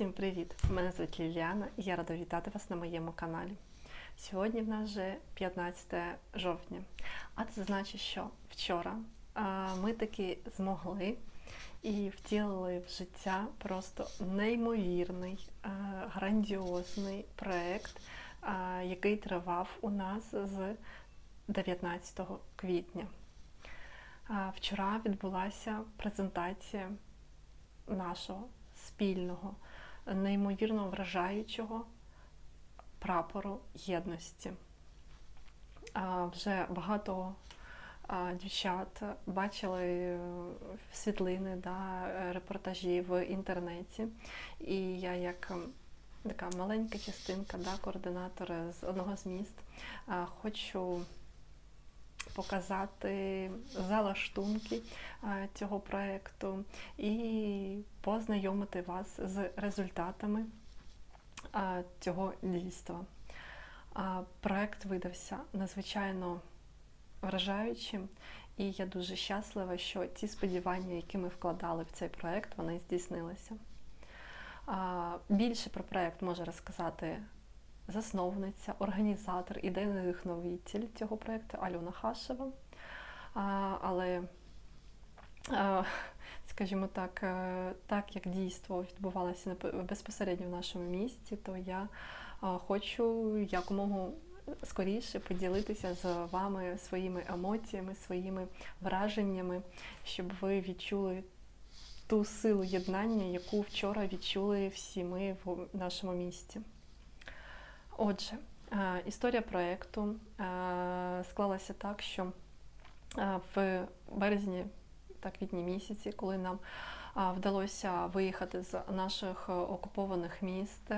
Всім привіт! Мене звуть Ліліана і я рада вітати вас на моєму каналі. Сьогодні в нас вже 15 жовтня, а це значить, що вчора ми таки змогли і втілили в життя просто неймовірний, грандіозний проект, а, який тривав у нас з 19 квітня. Вчора відбулася презентація нашого спільного, неймовірно вражаючого прапору єдності. Вже багато дівчат бачили е, світлини, да, репортажі в інтернеті. І я як така маленька частинка, да, координатор з одного з міст, хочу показати залаштунки цього проєкту і познайомити вас з результатами цього дійства. Проект видався надзвичайно вражаючим, і я дуже щаслива, що ті сподівання, які ми вкладали в цей проект, вони здійснилися. Більше про проект може розказати засновниця, організатор, ідейний вдохновитель цього проєкту Альона Хашева. Але, скажімо так, е, так як дійство відбувалося безпосередньо в нашому місті, то я хочу якомога скоріше поділитися з вами своїми емоціями, своїми враженнями, щоб ви відчули ту силу єднання, яку вчора відчули всі ми в нашому місті. Отже, е, історія проєкту е, склалася так, що е, в березні та квітні місяці, коли нам вдалося виїхати з наших окупованих міст,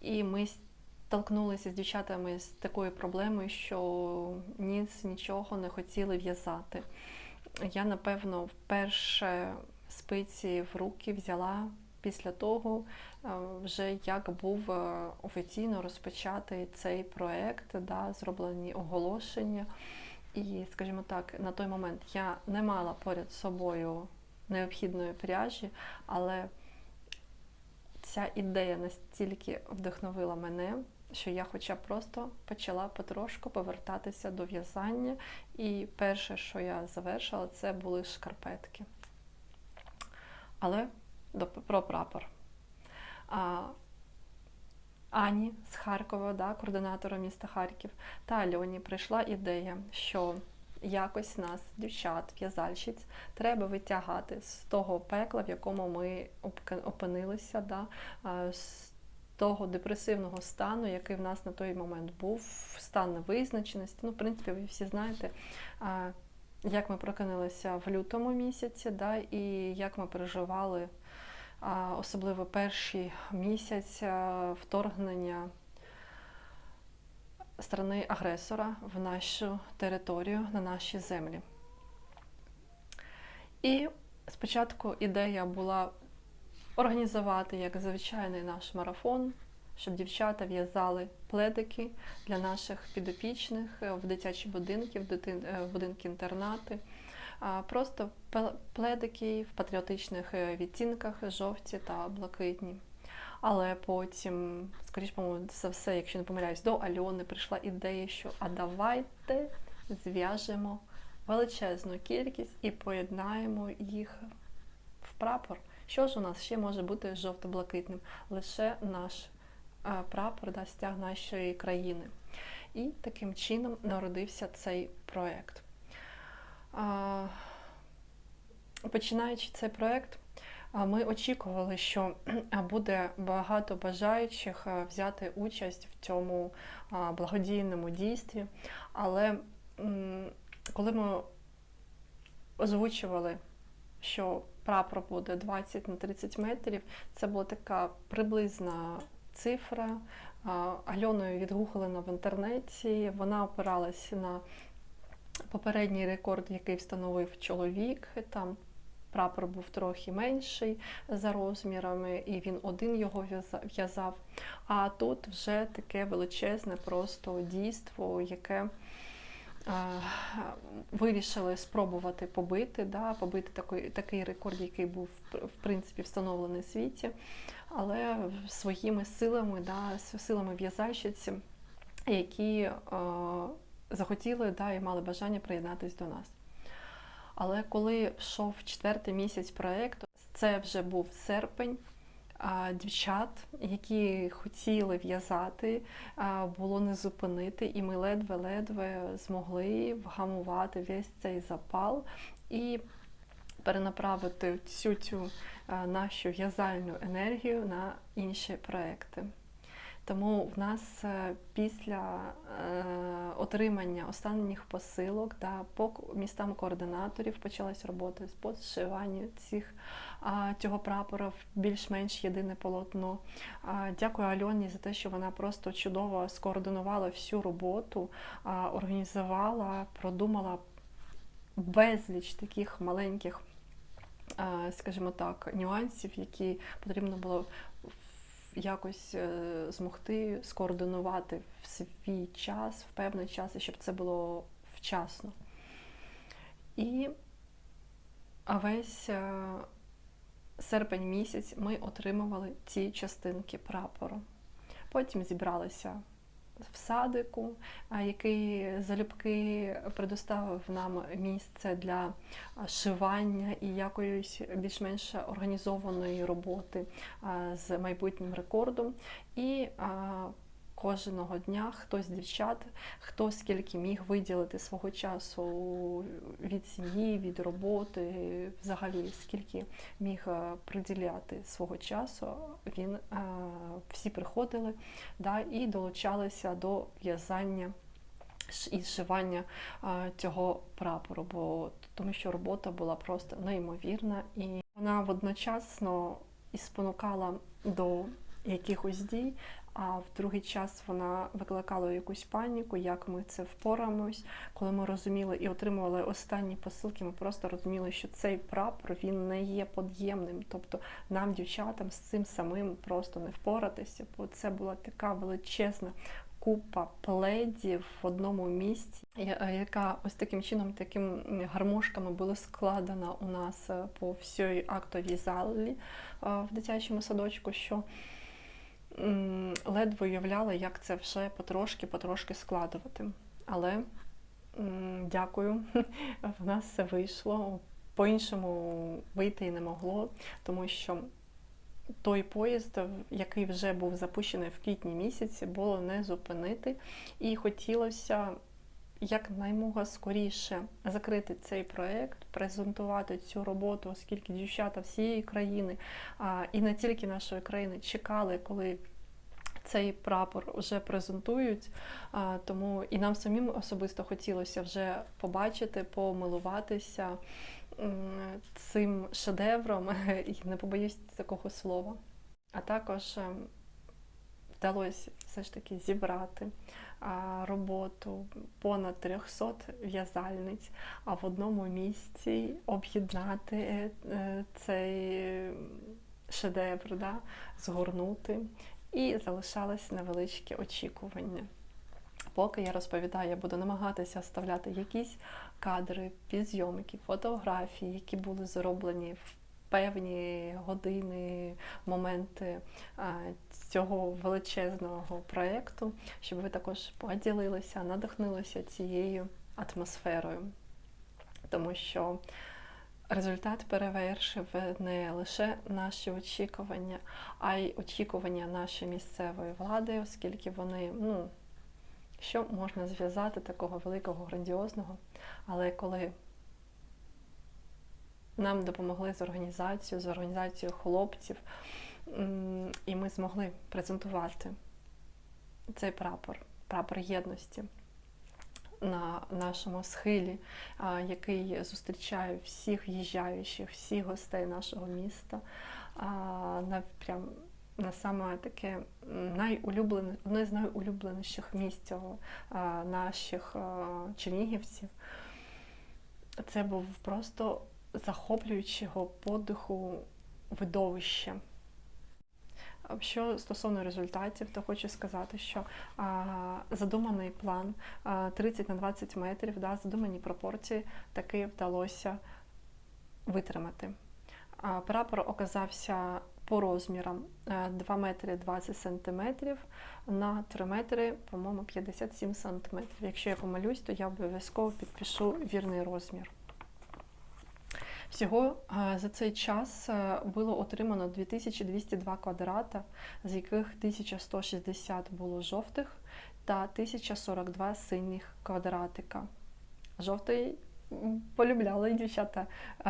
і ми столкнулися з дівчатами з такою проблемою, що ніц нічого не хотіли в'язати. Я, напевно, вперше спиці в руки взяла після того, е, вже як був е, офіційно розпочатий цей проект, да, зроблені оголошення. І, скажімо так, на той момент я не мала поряд з собою необхідної пряжі, але ця ідея настільки вдохновила мене, що я хоча б просто почала потрошку повертатися до в'язання. І перше, що я завершила, це були шкарпетки. Але про прапор. А, Ані з Харкова, да, координатора міста Харків, та Альоні прийшла ідея, що якось нас, дівчат, в'язальщиць, треба витягати з того пекла, в якому ми опинилися, да, з того депресивного стану, який в нас на той момент був, стан невизначеності. Ну, в принципі, ви всі знаєте. Як ми прокинулися в лютому місяці, да, і як ми переживали особливо перший місяць вторгнення сторони агресора в нашу територію, на наші землі. І спочатку ідея була організувати як звичайний наш марафон, щоб дівчата в'язали пледики для наших підопічних е, в дитячі будинки, в е, будинки-інтернати. Просто пледики в патріотичних е, відтінках жовті та блакитні. Але потім, скоріш по-моєму, за все, якщо не помиляюсь, до Альони прийшла ідея, що а давайте зв'яжемо величезну кількість і поєднаємо їх в прапор. Що ж у нас ще може бути жовто-блакитним? Лише наш е, прапор, да, стяг нашої країни. І таким чином народився цей проєкт. Починаючи цей проєкт, ми очікували, що буде багато бажаючих взяти участь в цьому благодійному дійстві. Але коли ми озвучували, що прапор буде 20 на 30 метрів, це була така приблизна цифра. Альоною відгуглена в інтернеті, вона опиралась на попередній рекорд, який встановив чоловік. Там прапор був трохи менший за розмірами, і він один його в'язав. А тут вже таке величезне просто дійство, яке е, вирішили спробувати побити, да, побити такий, такий рекорд, який був в принципі встановлений в світі, але своїми силами, да, силами в'язальщиці, які е, захотіли да, і мали бажання приєднатись до нас. Але коли йшов четвертий місяць проєкту, це вже був серпень. Дівчат, які хотіли в'язати, було не зупинити, і ми ледве-ледве змогли вгамувати весь цей запал і перенаправити всю цю нашу в'язальну енергію на інші проекти. Тому в нас е, після е, отримання останніх посилок да, по містам координаторів почалась робота з подшиванням цих цього прапора в більш-менш єдине полотно. Дякую Альоні за те, що вона просто чудово скоординувала всю роботу, організувала, продумала безліч таких маленьких, скажімо так, нюансів, які потрібно було якось е, змогти скоординувати в свій час, в певний час, і щоб це було вчасно. І весь е, серпень місяць ми отримували ці частинки прапору. Потім зібралися в садику, який залюбки предоставив нам місце для шивання і якоїсь більш-менш організованої роботи з майбутнім рекордом. І кожного дня хтось дівчат, хто скільки міг виділити свого часу від сім'ї, від роботи, взагалі скільки міг е, приділяти свого часу, він е, всі приходили да, і долучалися до в'язання і зшивання е, цього прапору, бо тому що робота була просто неймовірна, і вона водночасно і спонукала до якихось дій, а в другий час вона викликала якусь паніку, як ми це впораємось. Коли ми розуміли і отримували останні посилки, ми просто розуміли, що цей прапор він не є под'ємним. Тобто нам, дівчатам, з цим самим просто не впоратися, бо це була така величезна. Купа пледів в одному місці, яка ось таким чином, таким гармошками була складена у нас е, по всій актовій залі е, в дитячому садочку. що ледве уявляла, як це все потрошки-потрошки складувати. Але дякую, в нас все вийшло. По-іншому вийти і не могло, тому що той поїзд, який вже був запущений в квітні місяці, було не зупинити. І хотілося якнаймога скоріше закрити цей проект, презентувати цю роботу, оскільки дівчата всієї країни, і не тільки нашої країни, чекали, коли цей прапор вже презентують, тому і нам самим особисто хотілося вже побачити, помилуватися цим шедевром, і не побоюсь такого слова. А також ем, вдалося все ж таки зібрати роботу понад 300 в'язальниць, а в одному місці об'єднати е, цей шедевр, да, згорнути і залишалось невеличке очікування. Поки я розповідаю, я буду намагатися вставляти якісь кадри, підзйомки, фотографії, які були зроблені в певні години, моменти цього величезного проєкту, щоб ви також поділилися, надихнулися цією атмосферою. Тому що результат перевершив не лише наші очікування, а й очікування нашої місцевої влади, оскільки вони, ну, що можна зв'язати такого великого, грандіозного, але коли нам допомогли з організацією, з організацією хлопців, і ми змогли презентувати цей прапор, прапор єдності на нашому схилі, який зустрічає всіх в'їжджаючих, всіх гостей нашого міста. На прям на саме таке найулюблене, одне з найулюбленіших місць наших чернігівців. Це був просто захоплюючого подиху видовище. Що стосовно результатів, то хочу сказати, що а, задуманий план а, 30 на 20 метрів, да, задумані пропорції таки вдалося витримати. А, Прапор оказався по розмірам е, 2 метри 20 сантиметрів на 3 метри, по-моєму, 57 сантиметрів. Якщо я помилюсь, то я обов'язково підпишу вірний розмір. Всього е, за цей час е, було отримано 2202 квадрата, з яких 1160 було жовтих та 1042 синіх квадратика. Жовтий полюбляли дівчата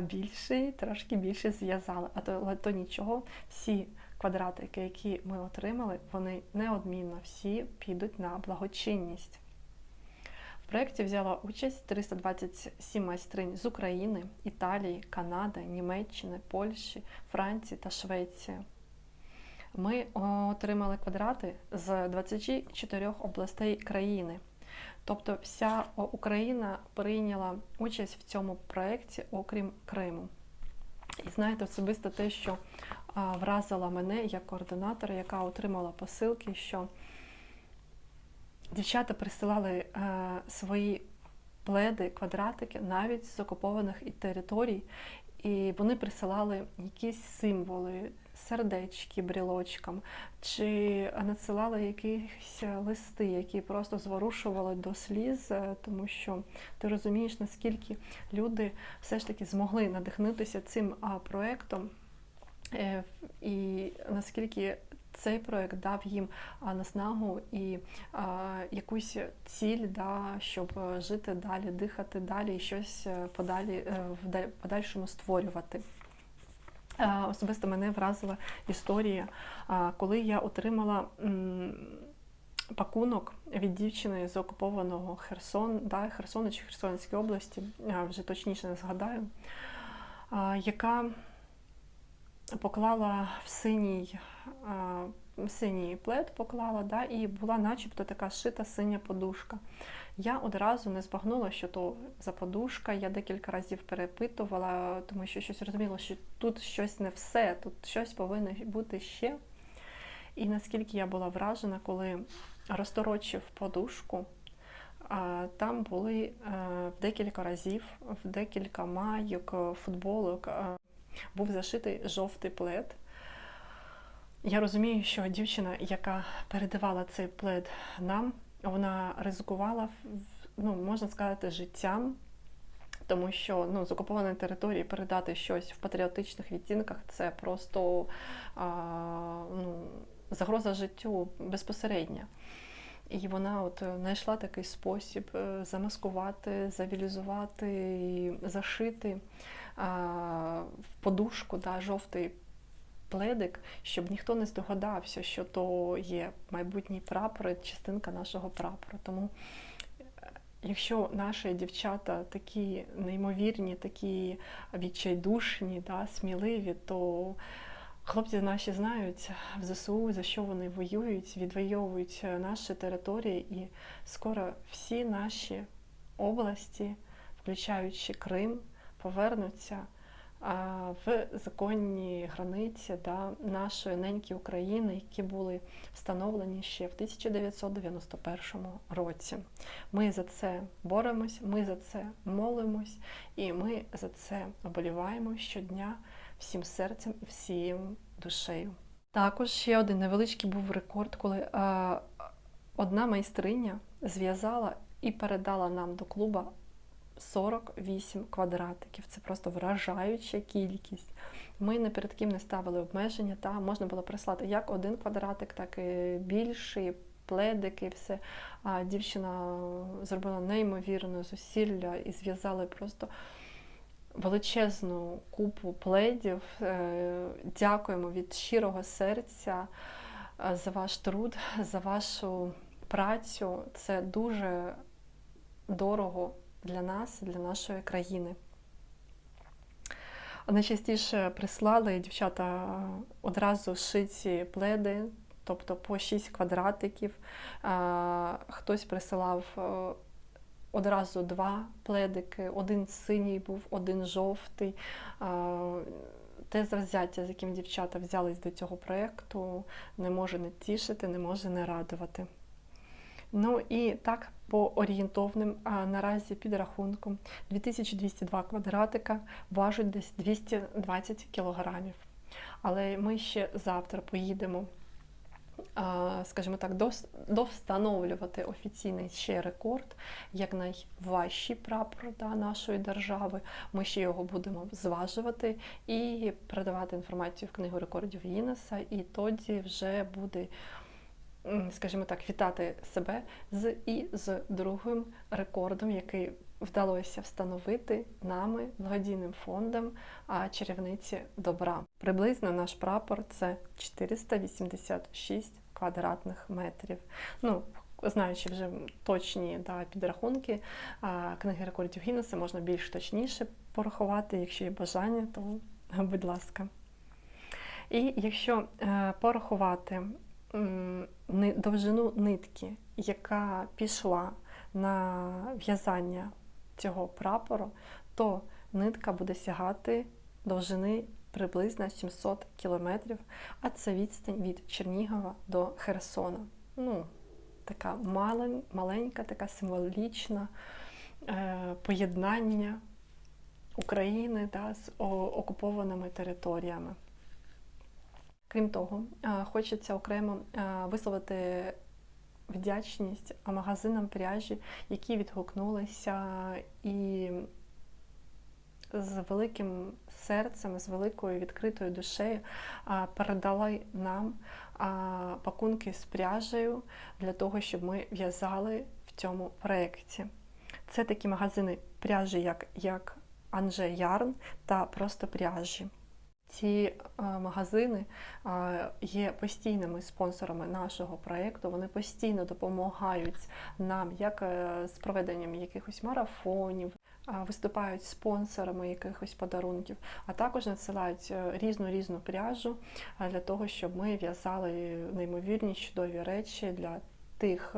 більший, трошки більше зв'язали. А то, то нічого, всі квадратики, які ми отримали, вони неодмінно всі підуть на благочинність. В проєкті взяла участь 327 майстринь з України, Італії, Канади, Німеччини, Польщі, Франції та Швеції. Ми отримали квадрати з 24 областей країни. Тобто вся Україна прийняла участь в цьому проєкті, окрім Криму. І знаєте, особисто те, що вразило мене як координатора, яка отримала посилки, що дівчата присилали е, свої пледи, квадратики навіть з окупованих територій, і вони присилали якісь символи, сердечки брілочкам, чи надсилали якісь листи, які просто зворушували до сліз, е, тому що ти розумієш, наскільки люди все ж таки змогли надихнутися цим проектом, е, і наскільки цей проект дав їм наснагу і якусь ціль, да, щоб е, жити далі, дихати далі і щось е, подалі, е, в подальшому створювати. Особисто мене вразила історія, коли я отримала пакунок від дівчини з окупованого Херсон, да, Херсону чи Херсонської області, вже точніше не згадаю, яка поклала в синій, синій плед, поклала, да, і була начебто така шита синя подушка. Я одразу не збагнула, що то за подушка. Я декілька разів перепитувала, тому що щось розуміла, що тут щось не все, тут щось повинно бути ще. І наскільки я була вражена, коли розторочив подушку, там були е, в декілька разів, в декілька майок, е, футболок е, був зашитий жовтий плед. Я розумію, що дівчина, яка передавала цей плед нам, вона ризикувала, ну, можна сказати, життям, тому що ну, з окупованої території передати щось в патріотичних відтінках це просто а, ну, загроза життю безпосередня. І вона от е, знайшла такий спосіб е, замаскувати, завілізувати, і зашити в подушку да, жовтий пледик, щоб ніхто не здогадався, що то є майбутній прапор, частинка нашого прапору. Тому, е, якщо наші дівчата такі неймовірні, такі відчайдушні, да, сміливі, то хлопці наші знають в ЗСУ, за що вони воюють, відвоюють е, наші території, і скоро всі наші області, включаючи Крим, повернуться в законні границі да, нашої неньки України, які були встановлені ще в 1991 році. Ми за це боремось, ми за це молимось, і ми за це оболіваємо щодня всім серцем і всією душею. Також ще один невеличкий був рекорд, коли а, одна майстриня зв'язала і передала нам до клуба 48 квадратиків. Це просто вражаюча кількість. Ми не перед ким не ставили обмеження, та можна було прислати як один квадратик, так і більший, пледики, все. А дівчина зробила неймовірне зусилля і зв'язали просто величезну купу пледів. Е, Дякуємо від щирого серця е, за ваш труд, за вашу працю. Це дуже дорого для нас, для нашої країни. Найчастіше прислали дівчата одразу шиті пледи, тобто по 6 квадратиків. Хтось присилав е, одразу два пледики, один синій був, один жовтий. Те завзяття, з яким дівчата взялись до цього проєкту, не може не тішити, не може не радувати. Ну і так, по орієнтовним а, наразі підрахункам 2202 квадратика важать десь 220 кілограмів. Але ми ще завтра поїдемо, скажімо так, довстановлювати офіційний ще рекорд, як найважчий прапор да, нашої держави. Ми ще його будемо зважувати і передавати інформацію в книгу рекордів Гіннеса, і тоді вже буде скажімо так, вітати себе з і з другим рекордом, який вдалося встановити нами, благодійним фондом чарівниці добра. Приблизно наш прапор це 486 квадратних метрів. Ну, знаючи вже точні да, підрахунки книги рекордів Гіннеса, можна більш точніше порахувати, якщо є бажання, то будь ласка. І якщо е, порахувати довжину нитки, яка пішла на в'язання цього прапору, то нитка буде сягати довжини приблизно 700 кілометрів, а це відстань від Чернігова до Херсона. Ну, така маленька, така символічна е, поєднання України да, з окупованими територіями. Крім того, е, хочеться окремо е, висловити вдячність магазинам пряжі, які відгукнулися і з великим серцем, з великою відкритою душею передали нам пакунки з пряжею для того, щоб ми в'язали в цьому проєкті. Це такі магазини пряжі, як, як Анже Ярн та просто пряжі. Ці е, магазини е, є постійними спонсорами нашого проєкту. Вони постійно допомагають нам як е, з проведенням якихось марафонів, виступають спонсорами якихось подарунків, а також надсилають різну різну пряжу для того, щоб ми в'язали неймовірні чудові речі для тих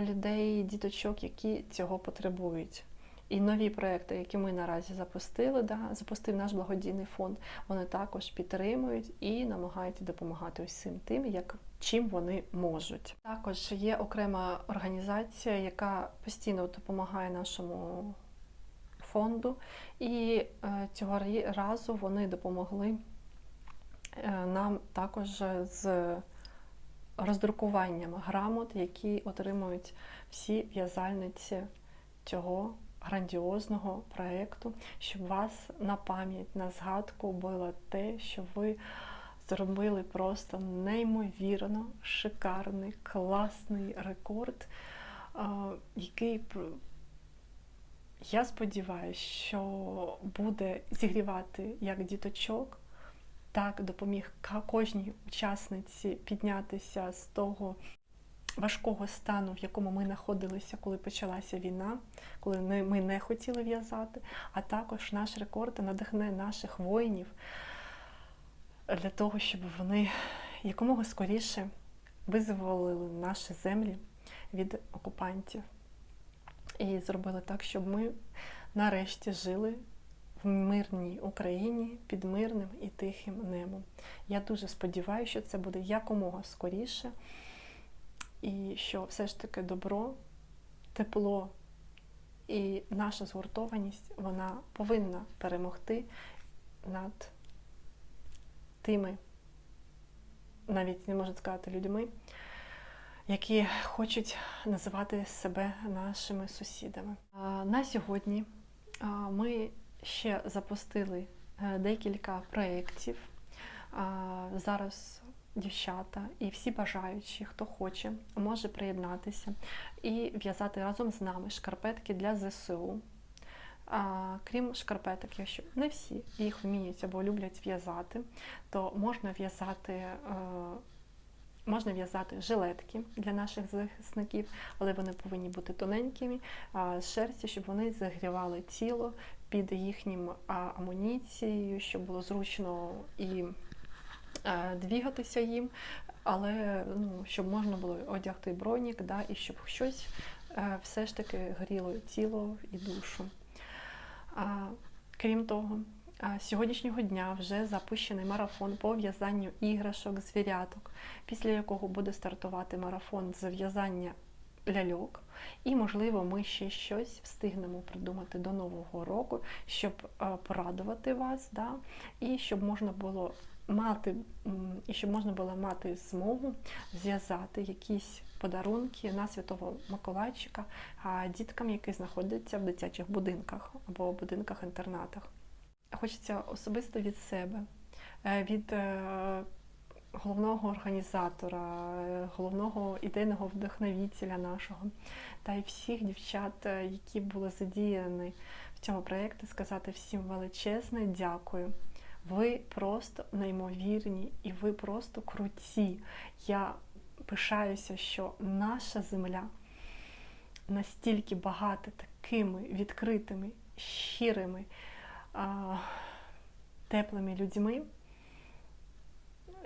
людей, діточок, які цього потребують. І нові проекти, які ми наразі запустили, да, запустив наш благодійний фонд, вони також підтримують і намагаються допомагати усім тим, як чим вони можуть. Також є окрема організація, яка постійно допомагає нашому фонду, і е, цього разу вони допомогли е, нам також з роздрукуванням грамот, які отримують всі в'язальниці цього грандіозного проєкту, щоб вас на пам'ять, на згадку було те, що ви зробили просто неймовірно шикарний, класний рекорд, який я сподіваюся, що буде зігрівати як діточок, так допоміг кожній учасниці піднятися з того важкого стану, в якому ми знаходилися, коли почалася війна, коли ми не хотіли в'язати, а також наш рекорд надихне наших воїнів для того, щоб вони якомога скоріше визволили наші землі від окупантів і зробили так, щоб ми нарешті жили в мирній Україні під мирним і тихим небом. Я дуже сподіваюся, що це буде якомога скоріше, і що все ж таки добро, тепло і наша згуртованість вона повинна перемогти над тими, навіть не можна сказати людьми, які хочуть називати себе нашими сусідами. На сьогодні ми ще запустили е, декілька проєктів. Зараз дівчата і всі бажаючі, хто хоче, може приєднатися і в'язати разом з нами шкарпетки для ЗСУ. А, крім шкарпеток, якщо не всі їх вміють або люблять в'язати, то можна в'язати. е, Можна в'язати жилетки для наших захисників, але вони повинні бути тоненькими, з шерсті, щоб вони загрівали тіло під їхнім амуніцією, щоб було зручно і двігатися їм, але ну, щоб можна було одягти бронік, да, і щоб щось е, все ж таки гріло тіло і душу. Крім того, сьогоднішнього дня вже запущений марафон по в'язанню іграшок, звіряток, після якого буде стартувати марафон з в'язання ляльок. І, можливо, ми ще щось встигнемо придумати до Нового року, щоб е, порадувати вас, да? і щоб можна було мати, і щоб можна було мати змогу зв'язати якісь подарунки на Святого Миколайчика діткам, які знаходяться в дитячих будинках або будинках-інтернатах. Хочеться особисто від себе, е, від е, головного організатора, е, головного ідейного вдохновителя нашого та й всіх дівчат, які були задіяні в цьому проєкті, сказати всім величезне дякую. Ви просто неймовірні і ви просто круті. Я пишаюся, що наша земля настільки багата такими відкритими, щирими, теплими людьми,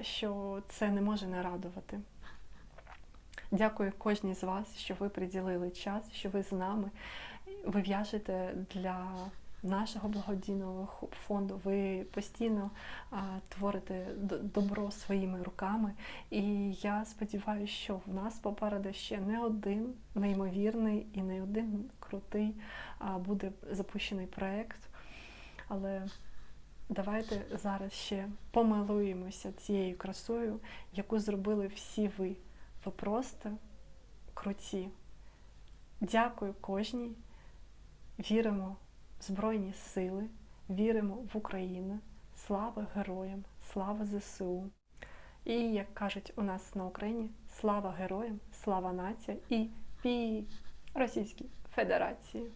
що це не може не радувати. Дякую кожній з вас, що ви приділили час, що ви з нами. Ви в'яжете для нашого благодійного фонду. Ви постійно а, творите добро своїми руками. І я сподіваюся, що в нас попереду ще не один неймовірний і не один крутий а, буде запущений проєкт. Але давайте зараз ще помилуємося цією красою, яку зробили всі ви. Ви просто круті. Дякую кожній. Віримо Збройні Сили, віримо в Україну. Слава героям, слава ЗСУ. І як кажуть у нас на Україні, слава героям, слава нація і пі Російській Федерації.